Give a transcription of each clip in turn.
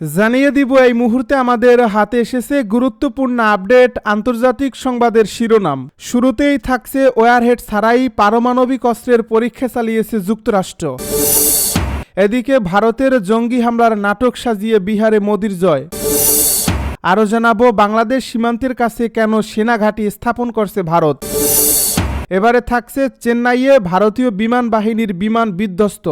জানিয়ে দিব, এই মুহূর্তে আমাদের হাতে এসেছে গুরুত্বপূর্ণ আপডেট আন্তর্জাতিক সংবাদের শিরোনাম। শুরুতেই থাকছে ওয়ারহেড ছাড়াই পারমাণবিক অস্ত্রের পরীক্ষা চালিয়েছে যুক্তরাষ্ট্র। এদিকে ভারতের জঙ্গি হামলার নাটক সাজিয়ে বিহারে মোদির জয়। আরও জানাব, বাংলাদেশ সীমান্তের কাছে কেন সেনা ঘাঁটি স্থাপন করছে ভারত? এবারে থাকছে চেন্নাইয়ে ভারতীয় বিমান বাহিনীর বিমান বিধ্বস্ত।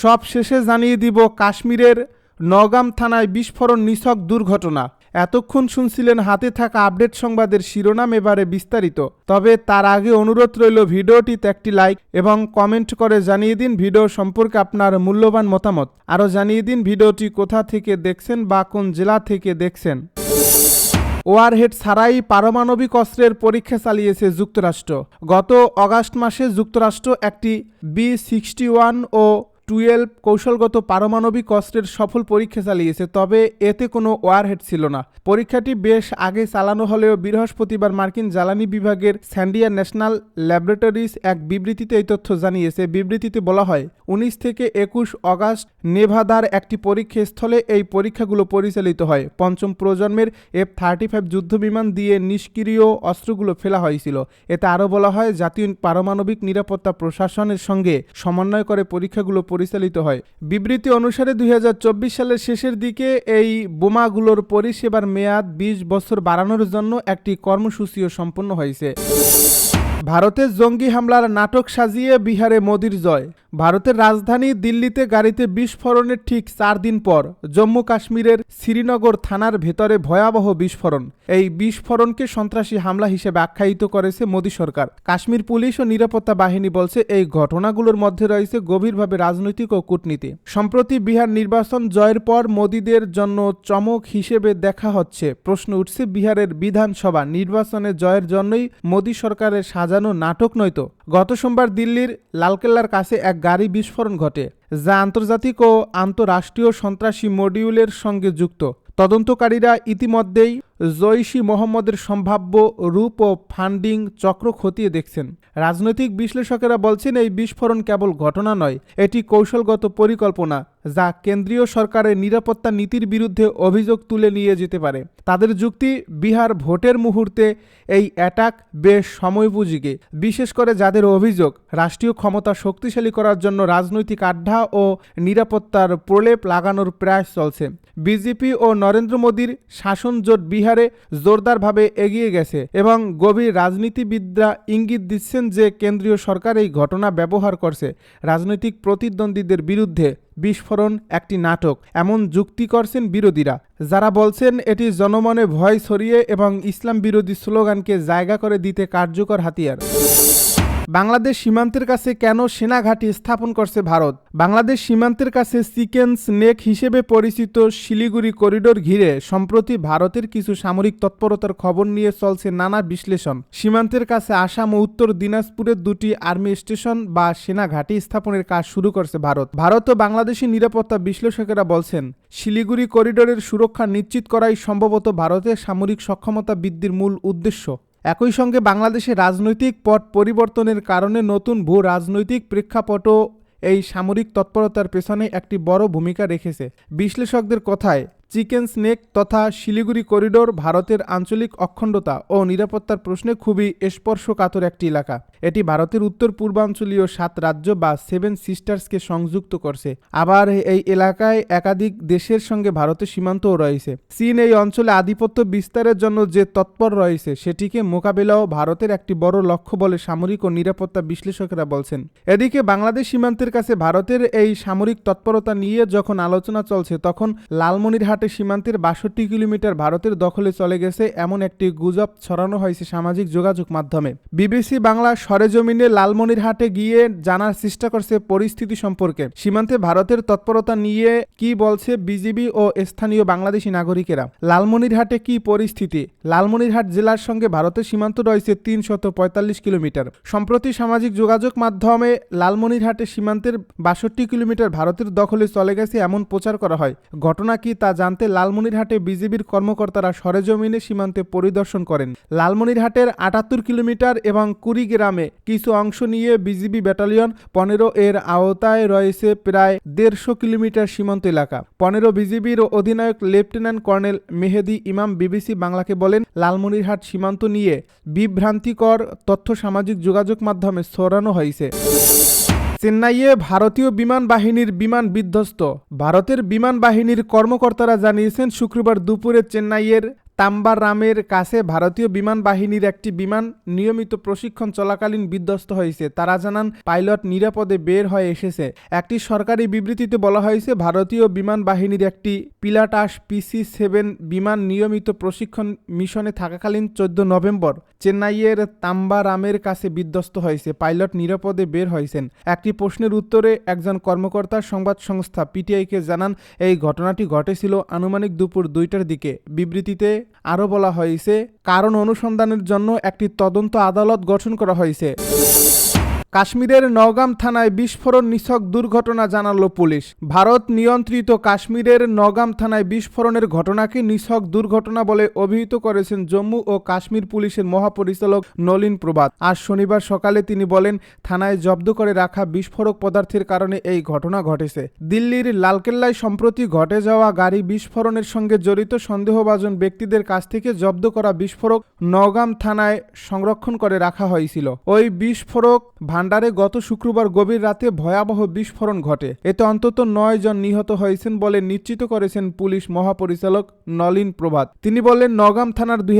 সব শেষে জানিয়ে দিব, কাশ্মীরের নগাম থানায় বিস্ফোরণ নিছক দুর্ঘটনা। এতক্ষণ শুনছিলেন হাতে থাকা আপডেট সংবাদের শিরোনাম এবারে বিস্তারিত। তবে তার আগে অনুরোধ রইল ভিডিওটিতে একটি লাইক এবং কমেন্ট করে জানিয়ে দিন ভিডিও সম্পর্কে আপনার মূল্যবান মতামত। আরও জানিয়ে দিন ভিডিওটি কোথা থেকে দেখছেন বা কোন জেলা থেকে দেখছেন। ওয়ারহেড ছাড়াই পারমাণবিক অস্ত্রের পরীক্ষা চালিয়েছে যুক্তরাষ্ট্র। গত অগাস্ট মাসে যুক্তরাষ্ট্র একটি বি সিক্সটি ওয়ান ও টুয়েলভ কৌশলগত পারমাণবিক অস্ত্রের সফল পরীক্ষা চালিয়েছে, তবে এতে কোনো ওয়ারহেড ছিল না। পরীক্ষাটি বেশ আগে চালানো হলেও বৃহস্পতিবার মার্কিন জ্বালানি বিভাগের স্যান্ডিয়া ন্যাশনাল ল্যাবরেটরিজ এক বিবৃতিতে এই তথ্য জানিয়েছে। বিবৃতিতে বলা হয়, উনিশ থেকে একুশ অগাস্ট নেভাদার একটি পরীক্ষা স্থলে এই পরীক্ষাগুলো পরিচালিত হয়। পঞ্চম প্রজন্মের এফ থার্টি ফাইভ যুদ্ধবিমান দিয়ে নিষ্ক্রিয় অস্ত্রগুলো ফেলা হয়েছিল। এতে আরও বলা হয়, জাতীয় পারমাণবিক নিরাপত্তা প্রশাসনের সঙ্গে সমন্বয় করে পরীক্ষাগুলো পরিচালিত হয়। বিবৃতি অনুসারে দুই হাজার চব্বিশ সালের শেষের দিকে এই বোমাগুলোর পরিষেবার মেয়াদ ২০ বছর বাড়ানোর জন্য একটি কর্মসূচিও সম্পন্ন হয়েছে। ভারতের জঙ্গি হামলার নাটক সাজিয়ে বিহারে মোদির জয়। ভারতের রাজধানী দিল্লিতে গাড়িতে বিস্ফোরণের ঠিক চার দিন পর জম্মু কাশ্মীরের শ্রীনগর থানার ভেতরে ভয়াবহ বিস্ফোরণ। এই বিস্ফোরণকে সন্ত্রাসী হামলা হিসেবে আখ্যায়িত করেছে মোদী সরকার। কাশ্মীর পুলিশ ও নিরাপত্তা বাহিনী বলছে, এই ঘটনাগুলোর মধ্যে রয়েছে গভীরভাবে রাজনৈতিক ও কূটনীতি। সম্প্রতি বিহার নির্বাচন জয়ের পর মোদীদের জন্য চমক হিসেবে দেখা হচ্ছে। প্রশ্ন উঠছে, বিহারের বিধানসভা নির্বাচনে জয়ের জন্যই মোদী সরকারের সাজানো নাটক নয় তো। গত সোমবার দিল্লির লালকেল্লার কাছে এক গাড়ি বিস্ফোরণ ঘটে, যা আন্তর্জাতিক ও আন্তঃরাষ্ট্রীয় সন্ত্রাসী মডিউলের সঙ্গে যুক্ত। তদন্তকারীরা ইতিমধ্যেই জৈশি মোহাম্মদের সম্ভাব্য রূপ ও ফান্ডিং চক্র খতিয়ে দেখছেন। রাজনৈতিক বিশ্লেষকেরা বলছেন, এই বিস্ফোরণ কেবল ঘটনা নয়, এটি কৌশলগত পরিকল্পনা যা কেন্দ্রীয় সরকারের নিরাপত্তা নীতির বিরুদ্ধে অভিযোগ তুলে নিয়ে যেতে পারে। তাদের যুক্তি, বিহার ভোটের মুহূর্তে এই অ্যাটাক বেশ সময়োপযোগী বিশেষ করে যাদের অভিযোগ রাষ্ট্রীয় ক্ষমতা শক্তিশালী করার জন্য রাজনৈতিক আড্ডা ও নিরাপত্তার প্রলেপ লাগানোর প্রয়াস চলছে। বিজেপি ও নরেন্দ্র মোদীর শাসন জোট বিহারে জোরদারভাবে এগিয়ে গেছে এবং গভীর রাজনীতিবিদরা ইঙ্গিত দিচ্ছেন যে কেন্দ্রীয় সরকার এই ঘটনা ব্যবহার করছে। রাজনৈতিক প্রতিদ্বন্দ্বীদের বিরুদ্ধে বিস্ফোরণ একটি নাটক, এমন যুক্তি করছেন বিরোধীরা। যারা বলছেন এটি জনমনে ভয় ছড়িয়ে এবং ইসলাম বিরোধী স্লোগানকে জায়গা করে দিতে কার্যকর হাতিয়ার। বাংলাদেশ সীমান্তের কাছে কেন সেনা ঘাঁটি স্থাপন করছে ভারত? বাংলাদেশ সীমান্তের কাছে চিকেন স্নেক হিসেবে পরিচিত শিলিগুড়ি করিডোর ঘিরে সম্প্রতি ভারতের কিছু সামরিক তৎপরতার খবর নিয়ে চলছে নানা বিশ্লেষণ। সীমান্তের কাছে আসাম ও উত্তর দিনাজপুরের দুটি আর্মি স্টেশন বা সেনা ঘাঁটি স্থাপনের কাজ শুরু করছে ভারত। ভারত ও বাংলাদেশি নিরাপত্তা বিশ্লেষকেরা বলছেন, শিলিগুড়ি করিডোরের সুরক্ষা নিশ্চিত করাই সম্ভবত ভারতের সামরিক সক্ষমতা বৃদ্ধির মূল উদ্দেশ্য। একই সঙ্গে বাংলাদেশের রাজনৈতিক পট পরিবর্তনের কারণে নতুন ভূ রাজনৈতিক প্রেক্ষাপটও এই সামরিক তৎপরতার পেছনে একটি বড় ভূমিকা রেখেছে। বিশ্লেষকদের কথায় চিকেন স্নেক তথা শিলিগুড়ি করিডোর ভারতের আঞ্চলিক অখণ্ডতা ও নিরাপত্তার প্রশ্নে খুবই স্পর্শকাতর একটি এলাকা। এটি ভারতের উত্তর পূর্বাঞ্চলীয় সাত রাজ্য বা সেভেন সিস্টার্সকে সংযুক্ত করছে। আবার এই এলাকায় একাধিক দেশের সঙ্গে ভারতের সীমান্তও রয়েছে। চীন এই অঞ্চলে আধিপত্য বিস্তারের জন্য যে তৎপর রয়েছে, সেটিকে মোকাবেলাও ভারতের একটি বড় লক্ষ্য বলে সামরিক ও নিরাপত্তা বিশ্লেষকেরা বলছেন। এদিকে বাংলাদেশ সীমান্তের কাছে ভারতের এই সামরিক তৎপরতা নিয়ে যখন আলোচনা চলছে, তখন লালমনিরহাট ঘাটে সীমান্তের বাষট্টি কিলোমিটার ভারতের দখলে চলে গেছে এমন একটি গুজব ছড়ানো হয়েছে সামাজিক যোগাযোগ মাধ্যমে। বিবিসি বাংলা সরেজমিনে লালমনিরহাটে গিয়ে জানার চেষ্টা করছে পরিস্থিতি সম্পর্কে। সীমান্তে ভারতের তৎপরতা নিয়ে কি বলছে বিজিবি ও স্থানীয় বাংলাদেশি নাগরিকেরা? লালমনিরহাটে কি পরিস্থিতি? লালমনিরহাট জেলার সঙ্গে ভারতের সীমান্ত রয়েছে তিনশত পঁয়তাল্লিশ কিলোমিটার। সম্প্রতি সামাজিক যোগাযোগ মাধ্যমে লালমনিরহাটে সীমান্তের বাষট্টি কিলোমিটার ভারতের দখলে চলে গেছে এমন প্রচার করা হয়। ঘটনা কি তা জানতে জানতে লালমনিরহাটে বিজিবির কর্মকর্তারা সরেজমিনে সীমান্তে পরিদর্শন করেন। লালমনিরহাটের আটাত্তর কিলোমিটার এবং কুড়িগ্রামে কিছু অংশ নিয়ে বিজিবি ব্যাটালিয়ন পনেরো এর আওতায় রয়েছে প্রায় দেড়শো কিলোমিটার সীমান্ত এলাকা। পনেরো বিজিবির অধিনায়ক লেফটেন্যান্ট কর্নেল মেহেদি ইমাম বিবিসি বাংলাকে বলেন, লালমনিরহাট সীমান্ত নিয়ে বিভ্রান্তিকর তথ্য সামাজিক যোগাযোগ মাধ্যমে ছড়ানো হয়েছে। চেন্নাইয়ে ভারতীয় বিমান বাহিনীর বিমান বিধ্বস্ত। ভারতের বিমান বাহিনীর কর্মকর্তারা জানিয়েছেন শুক্রবার দুপুরে চেন্নাইয়ের তাম্বারামের কাছে ভারতীয় বিমান বাহিনীর একটি বিমান নিয়মিত প্রশিক্ষণ চলাকালীন বিধ্বস্ত হয়েছে। তারা জানান, পাইলট নিরাপদে বের হয়ে এসেছে। একটি সরকারি বিবৃতিতে বলা হয়েছে, ভারতীয় বিমান বাহিনীর একটি পিলাটাস পিসি সেভেন বিমান নিয়মিত প্রশিক্ষণ মিশনে থাকাকালীন চোদ্দ নভেম্বর চেন্নাইয়ের তাম্বারামের কাছে বিধ্বস্ত হয়েছে। পাইলট নিরাপদে বের হয়েছেন। একটি প্রশ্নের উত্তরে একজন কর্মকর্তা সংবাদ সংস্থা পিটিআইকে জানান, এই ঘটনাটি ঘটেছিল আনুমানিক দুপুর দুইটার দিকে। বিবৃতিতে আরও বলা হয়েছে কারণ অনুসন্ধানের জন্য একটি তদন্ত আদালত গঠন করা হয়েছে। কাশ্মীরের নওগাম থানায় বিস্ফোরণ নিছক দুর্ঘটনা জানালো পুলিশ। ভারত নিয়ন্ত্রিত কাশ্মীরের নওগাম থানায় বিস্ফোরণের ঘটনাকে নিছক দুর্ঘটনা বলে অভিহিত করেছেন জম্মু ও কাশ্মীর পুলিশের মহাপরিচালক নলিন প্রবাদ আজ শনিবার সকালে তিনি বলেন, থানায় জব্দ করে রাখা বিস্ফোরক পদার্থের কারণে এই ঘটনা ঘটেছে। দিল্লির লালকেল্লায় সম্প্রতি ঘটে যাওয়া গাড়ি বিস্ফোরণের সঙ্গে জড়িত সন্দেহভাজন ব্যক্তিদের কাছ থেকে জব্দ করা বিস্ফোরক নওগাম থানায় সংরক্ষণ করে রাখা হয়েছিল। ওই বিস্ফোরক ভান্ডারে গত শুক্রবার গভীর রাতে ভয়াবহ বিস্ফোরণ ঘটে। এতে অন্তত নয় জন নিহত হয়েছেন বলে নিশ্চিত করেছেন পুলিশ মহাপরিচালক নলিন প্রভাত। তিনি বলেন, নগাম থানার দুই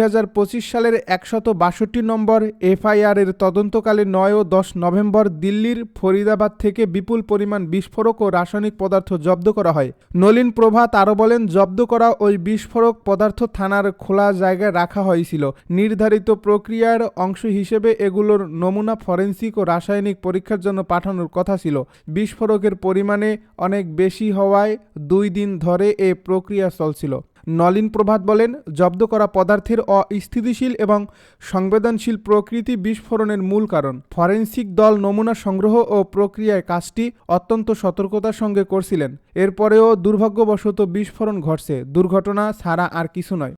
সালের একশত বাষট্টি নম্বর এফআইআর এর তদন্তকালে নয় ও দশ নভেম্বর দিল্লির ফরিদাবাদ থেকে বিপুল পরিমাণ বিস্ফোরক ও রাসায়নিক পদার্থ জব্দ করা হয়। নলিন প্রভাত আরও বলেন, জব্দ করা ওই বিস্ফোরক পদার্থ থানার খোলা জায়গায় রাখা হয়েছিল। নির্ধারিত প্রক্রিয়ার অংশ হিসেবে এগুলোর নমুনা ফরেন্সিক ও রাসায়নিক পরীক্ষার জন্য পাঠানোর কথা ছিল। বিস্ফোরকের পরিমাণে অনেক বেশি হওয়ায় দুই দিন ধরে এ প্রক্রিয়া চলছিল। নলিন প্রভাত বলেন, জব্দ করা পদার্থের অস্থিতিশীল এবং সংবেদনশীল প্রকৃতি বিস্ফোরণের মূল কারণ। ফরেনসিক দল নমুনা সংগ্রহ ও প্রক্রিয়ায় কাজটি অত্যন্ত সতর্কতার সঙ্গে করছিলেন। এরপরেও দুর্ভাগ্যবশত বিস্ফোরণ ঘটছে। দুর্ঘটনা ছাড়া আর কিছু নয়।